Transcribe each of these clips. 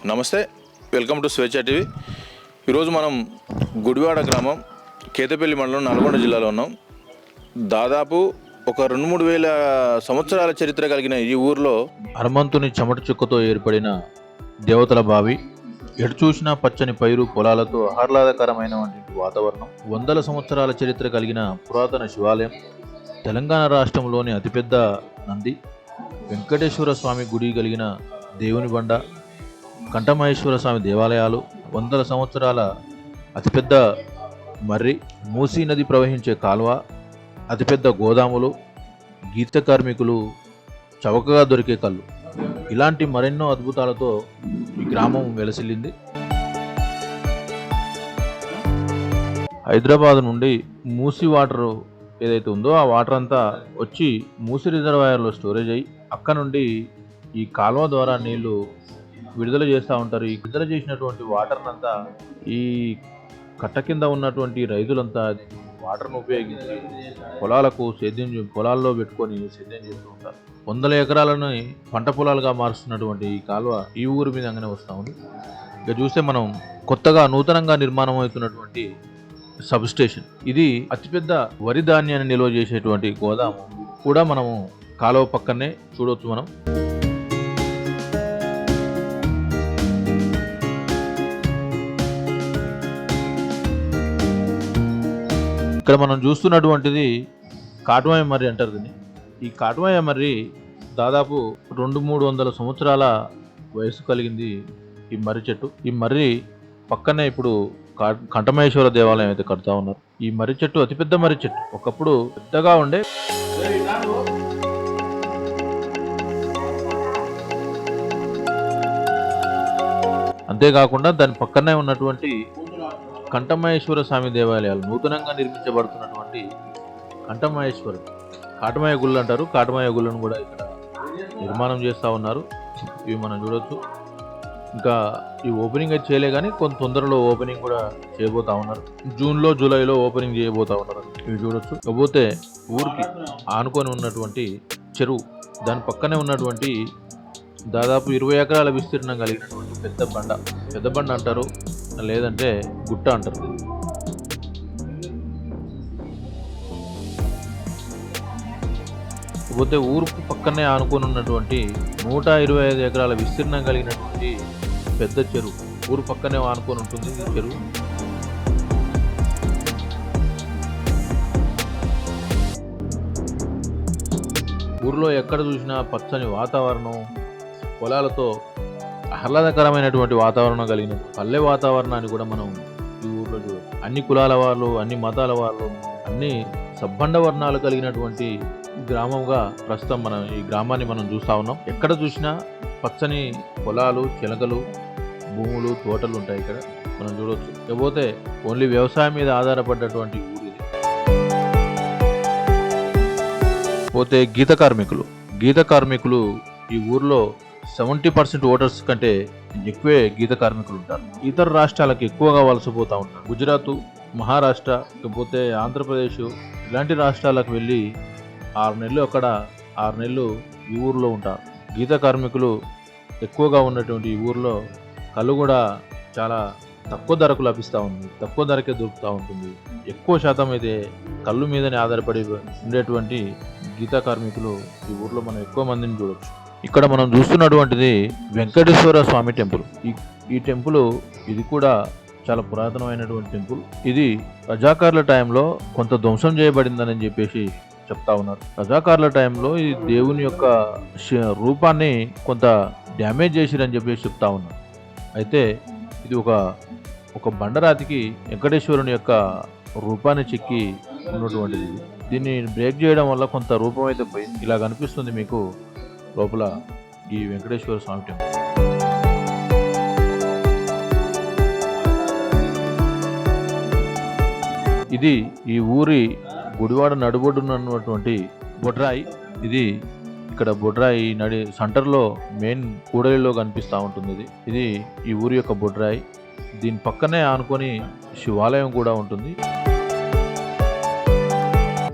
నమస్తే welcome to స్వేచ్ఛ TV. ఈరోజు మనం గుడివాడ గ్రామం కేతపల్లి మండలం నల్గొండ జిల్లాలో ఉన్నాం. దాదాపు ఒక రెండు మూడు వేల సంవత్సరాల చరిత్ర కలిగిన ఈ ఊర్లో హనుమంతుని చెమట చుక్కతో ఏర్పడిన దేవతల బావి ఎటు చూసినా పచ్చని పైరు పొలాలతో ఆహ్లాదకరమైన వాతావరణం వందల సంవత్సరాల చరిత్ర కలిగిన పురాతన శివాలయం తెలంగాణ రాష్ట్రంలోని అతిపెద్ద నంది వెంకటేశ్వర స్వామి గుడి కలిగిన దేవుని బండ కంఠమహేశ్వర స్వామి దేవాలయాలు వందల సంవత్సరాల అతిపెద్ద మర్రి మూసీ నది ప్రవహించే కాలువ అతిపెద్ద గోదాములు గీత కార్మికులు చవకగా దొరికే కళ్ళు. ఇలాంటి మరెన్నో అద్భుతాలతో ఈ గ్రామం వెలసిల్లింది. హైదరాబాద్ నుండి మూసి వాటర్ ఏదైతే ఉందో ఆ వాటర్ అంతా వచ్చి మూసి రిజర్వాయర్లో స్టోరేజ్ అయ్యి అక్కడ నుండి ఈ కాలువ ద్వారా నీళ్ళు విడుదల చేస్తూ ఉంటారు. ఈ విడుదల చేసినటువంటి వాటర్ అంతా ఈ కట్ట కింద ఉన్నటువంటి రైతులంతా వాటర్ను ఉపయోగించి పొలాలకు సేద్యం పొలాల్లో పెట్టుకొని సేద్యం చేస్తూ ఉంటారు. వందల ఎకరాలను పంట పొలాలుగా మారుస్తున్నటువంటి ఈ కాలువ ఈ ఊరి మీదంగానే వస్తూ ఉంది. ఇక చూస్తే మనం కొత్తగా నూతనంగా నిర్మాణం అవుతున్నటువంటి సబ్ స్టేషన్ ఇది అతిపెద్ద వరి ధాన్యాన్ని నిల్వ చేసేటువంటి గోదాము. కూడా మనము కాలువ పక్కనే చూడవచ్చు మనం. ఇక్కడ మనం చూస్తున్నటువంటిది కాటువాయ మర్రి అంటారు దీన్ని. ఈ కాటువాయ మర్రి దాదాపు రెండు మూడు వందల సంవత్సరాల వయసు కలిగింది ఈ మర్రి చెట్టు. ఈ మర్రి పక్కనే ఇప్పుడు కా- కంఠమహేశ్వర దేవాలయం అయితే కడతా ఉన్నారు. ఈ మర్రి చెట్టు అతిపెద్ద మర్రి చెట్టు. ఒకప్పుడు పెద్దగా ఉండే అంతేకాకుండా దాని పక్కనే ఉన్నటువంటి కంఠమహేశ్వర స్వామి దేవాలయాలు నూతనంగా నిర్మించబడుతున్నటువంటి కంఠమహేశ్వరుడు. కాటమయ గుళ్ళు అంటారు. కాటమయ గుళ్ళను కూడా ఇక్కడ నిర్మాణం చేస్తూ ఉన్నారు. ఇవి మనం చూడొచ్చు. ఇంకా ఈ ఓపెనింగ్ అయితే చేయలే కానీ కొంత తొందరలో ఓపెనింగ్ కూడా చేయబోతా ఉన్నారు. జూన్లో జూలైలో ఓపెనింగ్ చేయబోతా ఉన్నారు. ఇవి చూడొచ్చు. కాకపోతే ఊరికి ఆనుకొని ఉన్నటువంటి చెరువు దాని పక్కనే ఉన్నటువంటి దాదాపు ఇరవై ఎకరాల విస్తీర్ణం కలిగినటువంటి పెద్ద బండ. పెద్ద బండ అంటారు. లేదంటే గుట్ట అంటారు. పోతే ఊరుకు పక్కనే ఆనుకొని ఉన్నటువంటి నూట ఇరవై ఐదు ఎకరాల విస్తీర్ణం కలిగినటువంటి పెద్ద చెరువు. ఊరు పక్కనే ఆనుకొని ఉంటుంది ఈ చెరువు. ఊర్లో ఎక్కడ చూసినా పచ్చని వాతావరణం పొలాలతో ఆహ్లాదకరమైనటువంటి వాతావరణం కలిగిన పల్లె వాతావరణాన్ని కూడా మనం ఈ ఊర్లో చూడవచ్చు అన్ని కులాల వాళ్ళు అన్ని మతాల వాళ్ళు అన్ని సబ్బండ వర్ణాలు కలిగినటువంటి గ్రామంగా ప్రస్తుతం మనం ఈ గ్రామాన్ని మనం చూస్తా ఉన్నాం. ఎక్కడ చూసినా పచ్చని పొలాలు చిలకలు భూములు తోటలు ఉంటాయి ఇక్కడ. మనం చూడవచ్చు లేకపోతే ఓన్లీ వ్యవసాయం మీద ఆధారపడ్డటువంటి ఊరు ఇది. పోతే గీత కార్మికులు. గీత కార్మికులు ఈ ఊర్లో సెవెంటీ పర్సెంట్ ఓటర్స్ కంటే ఎక్కువే గీత కార్మికులు ఉంటారు. ఇతర రాష్ట్రాలకు ఎక్కువగా వలసపోతూ ఉంటారు. గుజరాత్ మహారాష్ట్ర ఇకపోతే ఆంధ్రప్రదేశ్ ఇలాంటి రాష్ట్రాలకు వెళ్ళి ఆరు నెలలు అక్కడ ఆరు నెలలు ఈ ఊరిలో ఉంటారు. గీత కార్మికులు ఎక్కువగా ఉన్నటువంటి ఈ ఊరిలో కళ్ళు కూడా చాలా తక్కువ ధరకు లభిస్తూ ఉంది. తక్కువ ధరకే దొరుకుతూ ఉంటుంది. ఎక్కువ శాతం అయితే కళ్ళు మీదనే ఆధారపడి ఉండేటువంటి గీతా కార్మికులు ఈ ఊర్లో మనం ఎక్కువ మందిని చూడొచ్చు. ఇక్కడ మనం చూస్తున్నటువంటిది వెంకటేశ్వర స్వామి టెంపుల్. ఈ ఈ టెంపుల్ ఇది కూడా చాలా పురాతనమైనటువంటి టెంపుల్. ఇది రజాకార్ల టైంలో కొంత ధ్వంసం చేయబడిందని చెప్పేసి చెప్తా ఉన్నారు. రజాకార్ల టైంలో ఈ దేవుని యొక్క రూపాన్ని కొంత డ్యామేజ్ చేసిరని చెప్పేసి చెప్తా ఉన్నారు. అయితే ఇది ఒక ఒక బండరాతికి వెంకటేశ్వరుని యొక్క రూపాన్ని చెక్కి ఉన్నటువంటిది. దీన్ని బ్రేక్ చేయడం వల్ల కొంత రూపం అయితే పోయింది ఇలా కనిపిస్తుంది మీకు. లోపల ఈ వెంకటేశ్వర స్వామి టెంపుల్ ఇది ఈ ఊరి గుడివాడ నడుబొడ్డున ఉన్నటువంటి బొడ్రాయి. ఇది ఇక్కడ బొడ్రాయి నడి సెంటర్లో మెయిన్ కూడలిలో కనిపిస్తూ ఉంటుంది ఇది. ఇది ఈ ఊరి యొక్క బొడ్రాయి. దీని పక్కనే ఆనుకొని శివాలయం కూడా ఉంటుంది.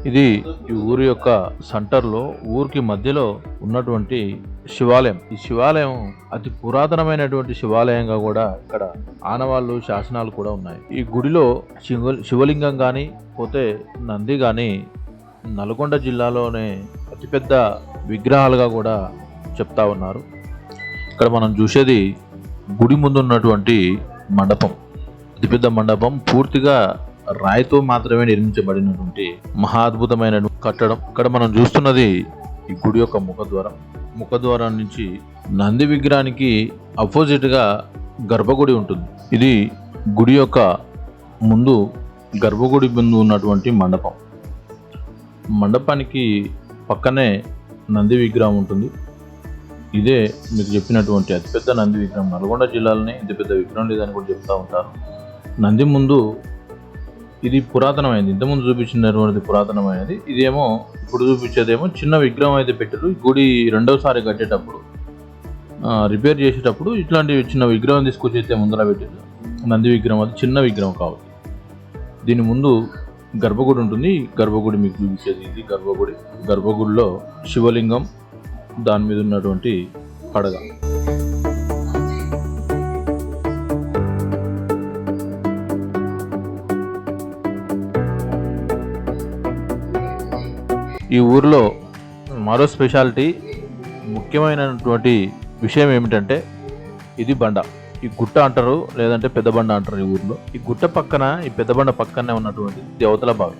ఇది ఈ ఊరి యొక్క సెంటర్లో ఊరికి మధ్యలో ఉన్నటువంటి శివాలయం. ఈ శివాలయం అతి పురాతనమైనటువంటి శివాలయంగా కూడా ఇక్కడ ఆనవాళ్ళు శాసనాలు కూడా ఉన్నాయి. ఈ గుడిలో శివ శివలింగం కానీ పోతే నంది కానీ నల్గొండ జిల్లాలోనే అతిపెద్ద విగ్రహాలుగా కూడా చెప్తా ఉన్నారు. ఇక్కడ మనం చూసేది గుడి ముందు ఉన్నటువంటి మండపం. అతిపెద్ద మండపం. పూర్తిగా రాయితో మాత్రమే నిర్మించబడినటువంటి మహా అద్భుతమైన కట్టడం. ఇక్కడ మనం చూస్తున్నది ఈ గుడి యొక్క ముఖద్వారం. ముఖద్వారం నుంచి నంది విగ్రహానికి అపోజిట్గా గర్భగుడి ఉంటుంది. ఇది గుడి యొక్క ముందు గర్భగుడి ముందు ఉన్నటువంటి మండపం. మండపానికి పక్కనే నంది విగ్రహం ఉంటుంది. ఇదే మీకు చెప్పినటువంటి అతిపెద్ద నంది విగ్రహం. నల్గొండ జిల్లాలోనే ఇంత పెద్ద విగ్రహం లేదని కూడా చెప్తూ ఉంటారు. నంది ముందు ఇది పురాతనమైనది ఇంతకుముందు చూపించినటువంటిది పురాతనమైనది. ఇదేమో ఇప్పుడు చూపించేదేమో చిన్న విగ్రహం అయితే పెట్టారు ఈ గుడి రెండవసారి కట్టేటప్పుడు రిపేర్ చేసేటప్పుడు ఇట్లాంటి చిన్న విగ్రహం తీసుకొచ్చి అయితే ముందర పెట్టారు నంది విగ్రహం అది చిన్న విగ్రహం కావచ్చు దీని ముందు గర్భగుడి ఉంటుంది. గర్భగుడి మీకు చూపించేది ఇది గర్భగుడి. గర్భగుడిలో శివలింగం దాని మీద ఉన్నటువంటి పడగ. ఈ ఊరిలో మరో స్పెషాలిటీ ముఖ్యమైనటువంటి విషయం ఏమిటంటే ఇది బండ. ఈ గుట్ట అంటారు లేదంటే పెద్ద బండ అంటారు ఈ ఊరిలో. ఈ గుట్ట పక్కన ఈ పెద్ద బండ పక్కనే ఉన్నటువంటి దేవతల బావి.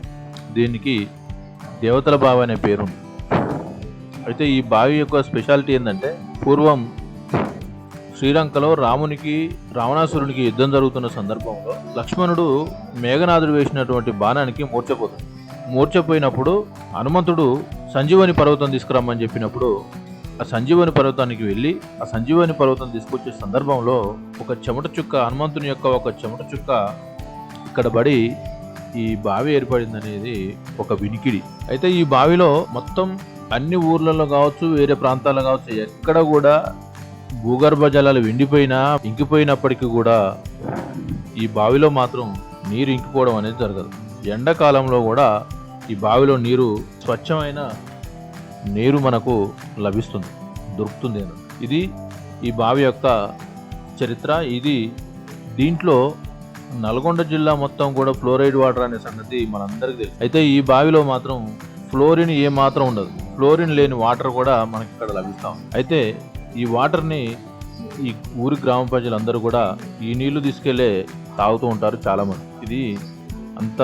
దీనికి దేవతల బావి అనే పేరు ఉంది. అయితే ఈ బావి యొక్క స్పెషాలిటీ ఏంటంటే పూర్వం శ్రీలంకలో రామునికి రావణాసురునికి యుద్ధం జరుగుతున్న సందర్భంలో లక్ష్మణుడు మేఘనాథుడు వేసినటువంటి బాణానికి మూర్చపోతుంది మూర్చపోయినప్పుడు హనుమంతుడు సంజీవని పర్వతం తీసుకురమ్మని చెప్పినప్పుడు ఆ సంజీవని పర్వతానికి వెళ్ళి ఆ సంజీవని పర్వతం తీసుకొచ్చే సందర్భంలో ఒక చెమట చుక్క హనుమంతుని యొక్క ఒక చెమట చుక్క ఇక్కడ పడి ఈ బావి ఏర్పడింది అనేది ఒక వినికిడి. అయితే ఈ బావిలో మొత్తం అన్ని ఊర్లలో కావచ్చు వేరే ప్రాంతాల్లో కావచ్చు ఎక్కడ కూడా భూగర్భ జలాలు వెండిపోయినా ఇంకిపోయినప్పటికీ కూడా ఈ బావిలో మాత్రం నీరు ఇంకిపోవడం అనేది జరగదు. ఎండాకాలంలో కూడా ఈ బావిలో నీరు స్వచ్ఛమైన నీరు మనకు లభిస్తుంది దొరుకుతుంది అని. ఇది ఈ బావి యొక్క చరిత్ర. ఇది దీంట్లో నల్గొండ జిల్లా మొత్తం కూడా ఫ్లోరైడ్ వాటర్ అనే సంగతి మనందరికీ తెలుసు. అయితే ఈ బావిలో మాత్రం ఫ్లోరిన్ ఏ మాత్రం ఉండదు. ఫ్లోరిన్ లేని వాటర్ కూడా మనకి ఇక్కడ లభిస్తాం అయితే ఈ వాటర్ని ఈ ఊరి గ్రామ ప్రజలందరూ కూడా ఈ నీళ్ళు తీసుకెళ్ళే తాగుతూ ఉంటారు చాలామంది. ఇది అంత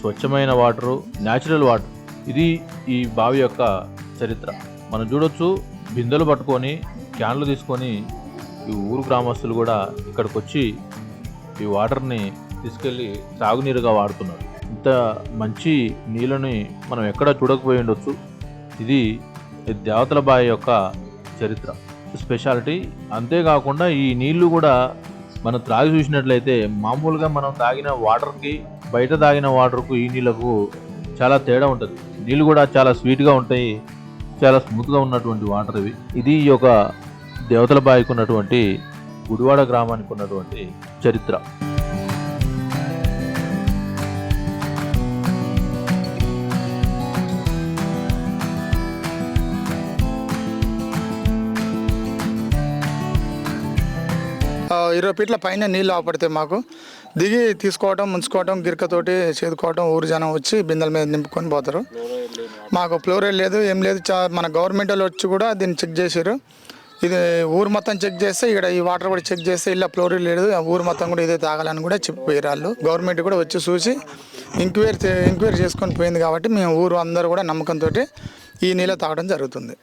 స్వచ్ఛమైన వాటరు న్యాచురల్ వాటర్. ఇది ఈ బావి యొక్క చరిత్ర. మనం చూడొచ్చు బిందెలు పట్టుకొని క్యాన్లు తీసుకొని ఈ ఊరు గ్రామస్తులు కూడా ఇక్కడికి వచ్చి ఈ వాటర్ని తీసుకెళ్ళి తాగునీరుగా వాడుతున్నారు. ఇంత మంచి నీళ్ళని మనం ఎక్కడ చూడకపోయి ఉండొచ్చు. ఇది దేవతల బావి యొక్క చరిత్ర. స్పెషాలిటీ అంతేకాకుండా ఈ నీళ్ళు కూడా మనం త్రాగి చూసినట్లయితే మామూలుగా మనం తాగిన వాటర్కి బయట తాగిన వాటర్కు ఈ నీళ్ళకు చాలా తేడా ఉంటుంది. నీళ్ళు కూడా చాలా స్వీట్గా ఉంటాయి. చాలా స్మూత్గా ఉన్నటువంటి వాటర్ ఇవి. ఇది ఈ యొక్క దేవతల బావికి ఉన్నటువంటి గుడివాడ గ్రామానికి ఉన్నటువంటి చరిత్ర. ఇరవై ఫీట్ల పైన నీళ్ళు ఆపడితే మాకు దిగి తీసుకోవటం ముంచుకోవటం గిరికతోటి చేదుకోవటం ఊరు జనం వచ్చి బిందెల మీద నింపుకొని పోతారు. మాకు ఫ్లోరైడ్ లేదు ఏం లేదు. చా- మన గవర్నమెంట్ వాళ్ళు వచ్చి కూడా దీన్ని చెక్ చేశారు ఇది ఊరు మొత్తం చెక్ చేస్తే ఇక్కడ ఈ వాటర్ కూడా చెక్ చేస్తే ఇలా ఫ్లోరైడ్ లేదు. ఊరు మొత్తం కూడా ఇదే తాగాలని కూడా చెప్పిపోయారు వాళ్ళు. గవర్నమెంట్ కూడా వచ్చి చూసి ఎంక్వైరీ చే- ఎంక్వైరీ చేసుకొని పోయింది కాబట్టి మేము ఊరు అందరూ కూడా నమ్మకంతో ఈ నీళ్ళు తాగడం జరుగుతుంది.